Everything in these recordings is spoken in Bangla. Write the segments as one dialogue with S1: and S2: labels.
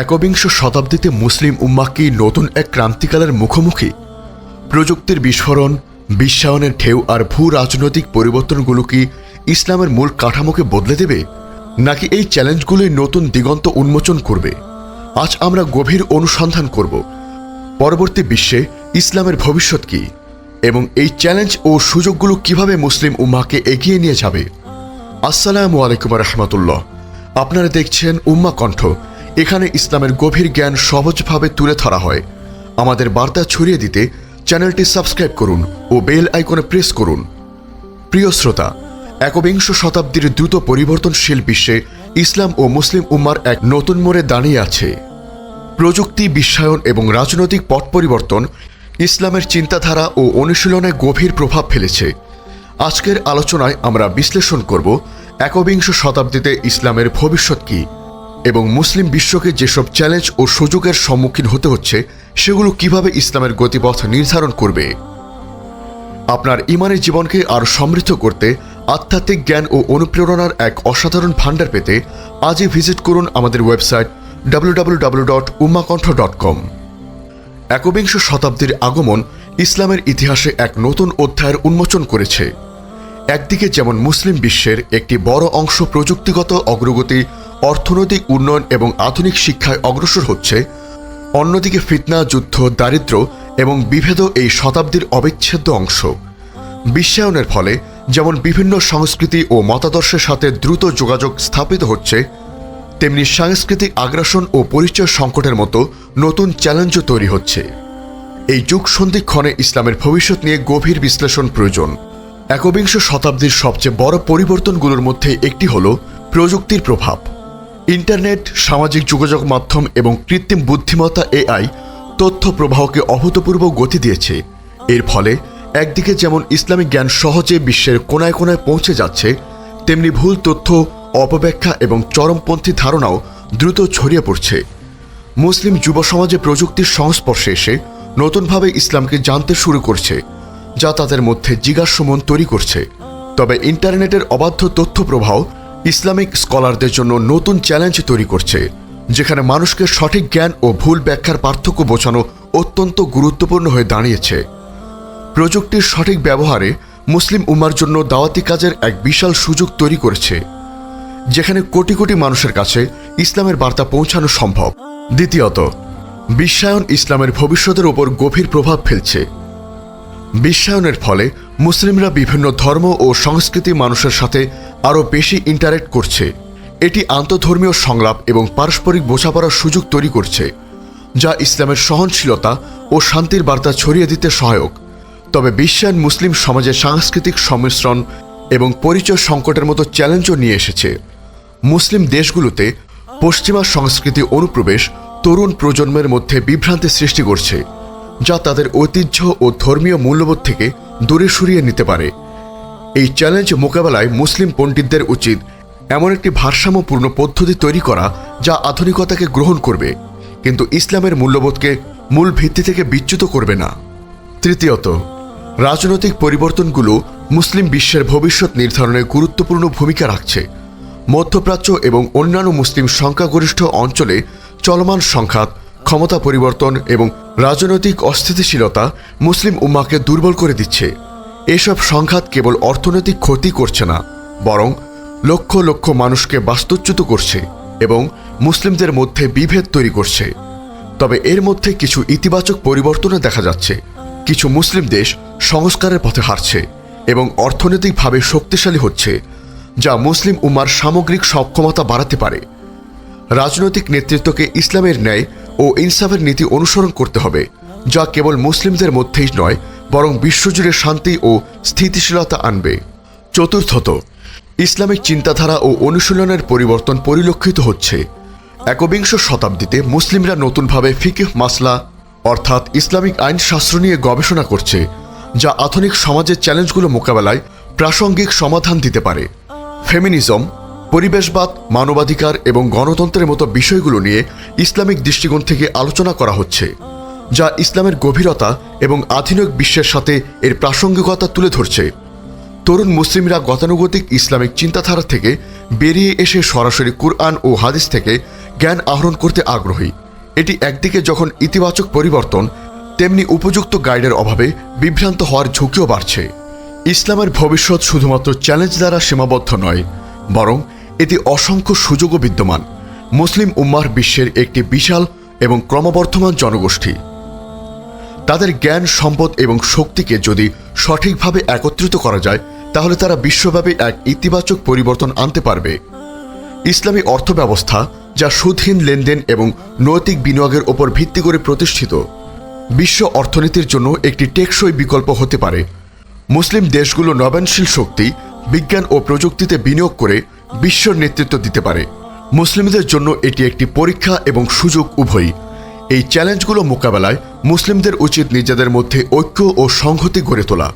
S1: একবিংশ শতাব্দীতে মুসলিম উম্মাহ কি নতুন এক ক্রান্তিকালের মুখোমুখি। প্রযুক্তির বিস্ফোরণ, বিশ্বায়নের ঢেউ আর ভূ রাজনৈতিক পরিবর্তনগুলো কি ইসলামের মূল কাঠামোকে বদলে দেবে, নাকি এই চ্যালেঞ্জগুলোই নতুন দিগন্ত উন্মোচন করবে? আজ আমরা গভীর অনুসন্ধান করব। পরবর্তী বিশ্বে ইসলামের ভবিষ্যৎ কি? এবং এই চ্যালেঞ্জ ও সুযোগগুলো কীভাবে মুসলিম উম্মাকে এগিয়ে নিয়ে যাবে? আসসালামু আলাইকুম রহমতুল্লাহ। আপনারা দেখছেন উম্মা কণ্ঠ। এখানে ইসলামের গভীর জ্ঞান সহজভাবে তুলে ধরা হয়। আমাদের বার্তা ছড়িয়ে দিতে চ্যানেলটি সাবস্ক্রাইব করুন ও বেল আইকনে প্রেস করুন। প্রিয় শ্রোতা, একবিংশ শতাব্দীর দ্রুত পরিবর্তনশীল বিশ্বে ইসলাম ও মুসলিম উম্মার এক নতুন মোড়ে দাঁড়িয়ে আছে। প্রযুক্তি, বিশ্বায়ন এবং রাজনৈতিক পট পরিবর্তন ইসলামের চিন্তাধারা ও অনুশীলনে গভীর প্রভাব ফেলেছে। আজকের আলোচনায় আমরা বিশ্লেষণ করব একবিংশ শতাব্দীতে ইসলামের ভবিষ্যৎ কী। এবং মুসলিম বিশ্বকে যেসব চ্যালেঞ্জ ও সুযোগের সম্মুখীন হতে হচ্ছে, সেগুলো কীভাবে ইসলামের গতিপথ নির্ধারণ করবে? আপনার ইমানের জীবনকে আরও সমৃদ্ধ করতে, আধ্যাত্মিক জ্ঞান ও অনুপ্রেরণার এক অসাধারণ ভাণ্ডার পেতে আজই ভিজিট করুন আমাদের ওয়েবসাইট www.ummakantha.com একবিংশ শতাব্দীর আগমন ইসলামের ইতিহাসে এক নতুন অধ্যায়ের উন্মোচন করেছে। একদিকে যেমন মুসলিম বিশ্বের একটি বড় অংশ প্রযুক্তিগত অগ্রগতি অর্থনৈতিক উন্নয়ন এবং আধুনিক শিক্ষায় অগ্রসর হচ্ছে, অন্যদিকে ফিতনা, যুদ্ধ, দারিদ্র্য এবং বিভেদ এই শতাব্দীর অবিচ্ছেদ্য অংশ। বিশ্বায়নের ফলে যেমন বিভিন্ন সংস্কৃতি ও মতাদর্শের সাথে দ্রুত যোগাযোগ স্থাপিত হচ্ছে, তেমনি সাংস্কৃতিক আগ্রাসন ও পরিচয় সংকটের মতো নতুন চ্যালেঞ্জও তৈরি হচ্ছে। এই যুগ সন্ধিক্ষণে ইসলামের ভবিষ্যৎ নিয়ে গভীর বিশ্লেষণ প্রয়োজন। একবিংশ শতাব্দীর সবচেয়ে বড় পরিবর্তনগুলোর মধ্যে একটি হল প্রযুক্তির প্রভাব। ইন্টারনেট, সামাজিক যোগাযোগ মাধ্যম এবং কৃত্রিম বুদ্ধিমত্তা এআই তথ্য প্রবাহকে অভূতপূর্ব গতি দিয়েছে। এর ফলে একদিকে যেমন ইসলামিক জ্ঞান সহজে বিশ্বের কোনায় কোনায় পৌঁছে যাচ্ছে, তেমনি ভুল তথ্য, অপব্যাখ্যা এবং চরমপন্থী ধারণাও দ্রুত ছড়িয়ে পড়ছে। মুসলিম যুব সমাজে প্রযুক্তির সংস্পর্শে এসে নতুনভাবে ইসলামকে জানতে শুরু করছে, যা তাদের মধ্যে জিজ্ঞাসমন তৈরি করছে। তবে ইন্টারনেটের অবাধ্য তথ্য প্রবাহ ইসলামিক স্কলারদের জন্য নতুন চ্যালেঞ্জ তৈরি করছে, যেখানে মানুষকে সঠিক জ্ঞান ও ভুল ব্যাখ্যার পার্থক্য বোঝানো অত্যন্ত গুরুত্বপূর্ণ হয়ে দাঁড়িয়েছে। প্রযুক্তির সঠিক ব্যবহারে মুসলিম উমার জন্য দাওয়াতি কাজের এক বিশাল সুযোগ তৈরি করেছে, যেখানে কোটি কোটি মানুষের কাছে ইসলামের বার্তা পৌঁছানো সম্ভব। দ্বিতীয়ত, বিশ্বায়ন ইসলামের ভবিষ্যতের ওপর গভীর প্রভাব ফেলছে। বিশ্বায়নের ফলে মুসলিমরা বিভিন্ন ধর্ম ও সংস্কৃতি মানুষের সাথে আরও বেশি ইন্টারেক্ট করছে। এটি আন্তধর্মীয় সংলাপ এবং পারস্পরিক বোঝাপড়ার সুযোগ তৈরি করছে, যা ইসলামের সহনশীলতা ও শান্তির বার্তা ছড়িয়ে দিতে সহায়ক। তবে বিশ্বায়ন মুসলিম সমাজে সাংস্কৃতিক সংমিশ্রণ এবং পরিচয় সংকটের মতো চ্যালেঞ্জও নিয়ে এসেছে। মুসলিম দেশগুলোতে পশ্চিমা সংস্কৃতি অনুপ্রবেশ তরুণ প্রজন্মের মধ্যে বিভ্রান্তি সৃষ্টি করছে। যা তাদের ঐতিহ্য ও ধর্মীয় মূল্যবোধ থেকে দূরে সরিয়ে নিতে পারে। এই চ্যালেঞ্জ মোকাবেলায় মুসলিম পণ্ডিতদের উচিত এমন একটি ভারসাম্যপূর্ণ পদ্ধতি তৈরি করা যা আধুনিকতাকে গ্রহণ করবে, কিন্তু ইসলামের মূল্যবোধকে মূল ভিত্তি থেকে বিচ্যুত করবে না। তৃতীয়ত, রাজনৈতিক পরিবর্তনগুলো মুসলিম বিশ্বের ভবিষ্যৎ নির্ধারণে গুরুত্বপূর্ণ ভূমিকা রাখছে। মধ্যপ্রাচ্য এবং অন্যান্য মুসলিম সংখ্যাগরিষ্ঠ অঞ্চলে চলমান সংঘাত, ক্ষমতা পরিবর্তন এবং রাজনৈতিক অস্থিতিশীলতা মুসলিম উম্মাকে দুর্বল করে দিচ্ছে। এসব সংঘাত কেবল অর্থনৈতিক ক্ষতি করছে না, বরং লক্ষ লক্ষ মানুষকে বাস্তুচ্যুত করছে এবং মুসলিমদের মধ্যে বিভেদ তৈরি করছে। তবে এর মধ্যে কিছু ইতিবাচক পরিবর্তনও দেখা যাচ্ছে। কিছু মুসলিম দেশ সংস্কারের পথে হারছে এবং অর্থনৈতিকভাবে শক্তিশালী হচ্ছে, যা মুসলিম উম্মার সামগ্রিক সক্ষমতা বাড়াতে পারে। রাজনৈতিক নেতৃত্বকে ইসলামের ন্যায় ও ইনসাফের নীতি অনুসরণ করতে হবে, যা কেবল মুসলিমদের মধ্যেই নয়, বরং বিশ্বজুড়ে শান্তি ও স্থিতিশীলতা আনবে। চতুর্থত, ইসলামিক চিন্তাধারা ও অনুশীলনের পরিবর্তন পরিলক্ষিত হচ্ছে। একবিংশ শতাব্দীতে মুসলিমরা নতুনভাবে ফিকিহ মাসলা, অর্থাৎ ইসলামিক আইনশাস্ত্র নিয়ে গবেষণা করছে, যা আধুনিক সমাজের চ্যালেঞ্জগুলো মোকাবেলায় প্রাসঙ্গিক সমাধান দিতে পারে। ফেমিনিজম পরিবেশবাদ, মানবাধিকার এবং গণতন্ত্রের মতো বিষয়গুলো নিয়ে ইসলামিক দৃষ্টিকোণ থেকে আলোচনা করা হচ্ছে, যা ইসলামের গভীরতা এবং আধুনিক বিশ্বের সাথে এর প্রাসঙ্গিকতা তুলে ধরছে। তরুণ মুসলিমরা গতানুগতিক ইসলামিক চিন্তাধারা থেকে বেরিয়ে এসে সরাসরি কুরআন ও হাদিস থেকে জ্ঞান আহরণ করতে আগ্রহী। এটি একদিকে যখন ইতিবাচক পরিবর্তন, তেমনি উপযুক্ত গাইডের অভাবে বিভ্রান্ত হওয়ার ঝুঁকিও বাড়ছে। ইসলামের ভবিষ্যৎ শুধুমাত্র চ্যালেঞ্জ দ্বারা সীমাবদ্ধ নয়, বরং এতে অসংখ্য সুযোগও বিদ্যমান। মুসলিম উম্মার বিশ্বের একটি বিশাল এবং ক্রমবর্ধমান জনগোষ্ঠী। তাদের জ্ঞান, সম্পদ এবং শক্তিকে যদি সঠিকভাবে একত্রিত করা যায়, তাহলে তারা বিশ্বব্যাপী এক ইতিবাচক পরিবর্তন আনতে পারবে। ইসলামী অর্থব্যবস্থা, যা সুদহীন লেনদেন এবং নৈতিক বিনিয়োগের ওপর ভিত্তি করে প্রতিষ্ঠিত, বিশ্ব অর্থনীতির জন্য একটি টেকসই বিকল্প হতে পারে। মুসলিম দেশগুলো নবায়নশীল শক্তি, বিজ্ঞান ও প্রযুক্তিতে বিনিয়োগ করে বিশ্বর নেতৃত্ব দিতে পারে। মুসলিমদের জন্য এটি একটি পরীক্ষা এবং সুযোগ উভয়ই। এই চ্যালেঞ্জগুলো মোকাবেলায় মুসলিমদের উচিত নিজেদের মধ্যে ঐক্য ও সংহতি গড়ে তোলা।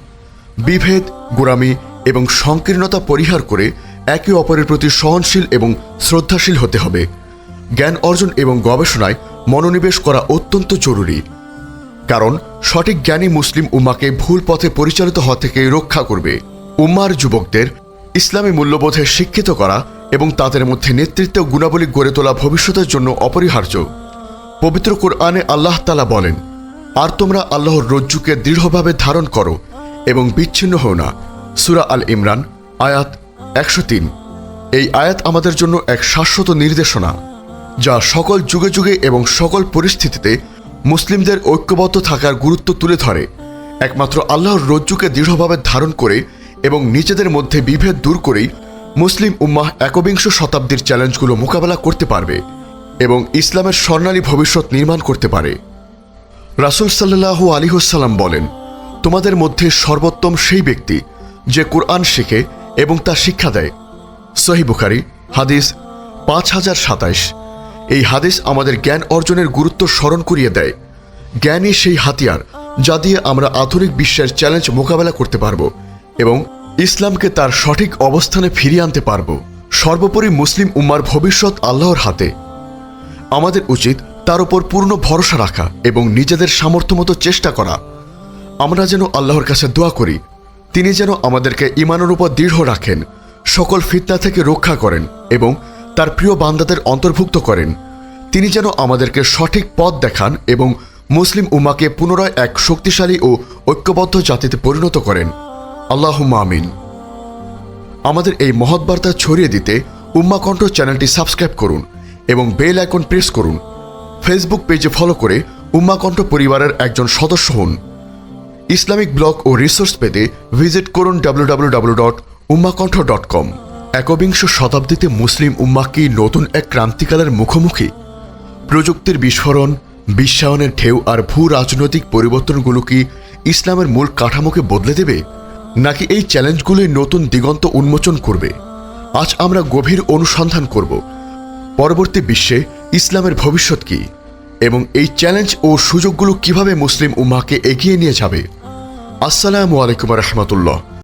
S1: বিভেদ, গোড়ামি এবং সংকীর্ণতা পরিহার করে একে অপরের প্রতি সহনশীল এবং শ্রদ্ধাশীল হতে হবে। জ্ঞান অর্জন এবং গবেষণায় মনোনিবেশ করা অত্যন্ত জরুরি। কারণ, সঠিক জ্ঞানী মুসলিম উম্মাকে ভুল পথে পরিচালিত হওয়া থেকে রক্ষা করবে। উম্মার যুবকদের ইসলামী মূল্যবোধে শিক্ষিত করা এবং তাদের মধ্যে নেতৃত্ব গুণাবলী গড়ে তোলা ভবিষ্যতের জন্য অপরিহার্য। পবিত্র কোরআনে আল্লাহ তালা বলেন, আর তোমরা আল্লাহর রজ্জুকে দৃঢ়ভাবে ধারণ করো এবং বিচ্ছিন্ন হও না। সুরা আল ইমরান, আয়াত একশো তিন। এই আয়াত আমাদের জন্য এক শাশ্বত নির্দেশনা, যা সকল যুগে যুগে এবং সকল পরিস্থিতিতে মুসলিমদের ঐক্যবদ্ধ থাকার গুরুত্ব তুলে ধরে। একমাত্র আল্লাহর রজ্জুকে দৃঢ়ভাবে ধারণ করে এবং নিজেদের মধ্যে বিভেদ দূর করেই মুসলিম উম্মাহ একবিংশ শতাব্দীর চ্যালেঞ্জগুলো মোকাবেলা করতে পারবে এবং ইসলামের স্বর্ণালী ভবিষ্যৎ নির্মাণ করতে পারে। রাসুল সাল্লাহ আলিহসাল্লাম বলেন, তোমাদের মধ্যে সর্বোত্তম সেই ব্যক্তি যে কোরআন শেখে এবং তা শিক্ষা দেয়। সহি বুখারি, হাদিস পাঁচ হাজার সাতাইশ। এই হাদিস আমাদের জ্ঞান অর্জনের গুরুত্ব স্মরণ করিয়ে দেয়। জ্ঞানই সেই হাতিয়ার যা দিয়ে আমরা আধুনিক বিশ্বের চ্যালেঞ্জ মোকাবেলা করতে পারব এবং ইসলামকে তার সঠিক অবস্থানে ফিরিয়ে আনতে পারব। সর্বোপরি মুসলিম উম্মার ভবিষ্যৎ আল্লাহর হাতে। আমাদের উচিত তার উপর পূর্ণ ভরসা রাখা এবং নিজেদের সামর্থ্য মতো চেষ্টা করা। আমরা যেন আল্লাহর কাছে দোয়া করি। তিনি যেন আমাদেরকে ইমানের উপর দৃঢ় রাখেন, সকল ফিতনা থেকে রক্ষা করেন এবং তার প্রিয় বান্দাদের অন্তর্ভুক্ত করেন। তিনি যেন আমাদেরকে সঠিক পথ দেখান এবং মুসলিম উম্মাকে পুনরায় এক শক্তিশালী ও ঐক্যবদ্ধ জাতিতে পরিণত করেন। আল্লাহ আমিন। আমাদের এই মহৎ বার্তা ছড়িয়ে দিতে উম্মা কণ্ঠ চ্যানেলটি সাবস্ক্রাইব করুন এবং বেল আইকন প্রেস করুন। ফেসবুক পেজে ফলো করে উম্মা কণ্ঠ পরিবারের একজন সদস্য হন। ইসলামিক ব্লগ ও রিসোর্স পেতে ভিজিট করুন ডাব্লিউডাব্লিউডাব্লিউ ডট উম্মাকণ্ঠ ডট কম। একবিংশ শতাব্দীতে মুসলিম উম্মা কি নতুন এক ক্রান্তিকালের মুখোমুখি? প্রযুক্তির বিস্ফোরণ, বিশ্বায়নের ঢেউ আর ভূ রাজনৈতিক পরিবর্তনগুলো কি ইসলামের মূল কাঠামোকে বদলে দেবে? নাকি এই চ্যালেঞ্জগুলোই নতুন দিগন্ত উন্মোচন করবে? আজ আমরা গভীর অনুসন্ধান করব। পরবর্তী বিশ্বে ইসলামের ভবিষ্যৎ কি? এবং এই চ্যালেঞ্জ ও সুযোগগুলো কীভাবে মুসলিম উম্মাকে এগিয়ে নিয়ে যাবে? আসসালামু আলাইকুম রহমতুল্লাহ।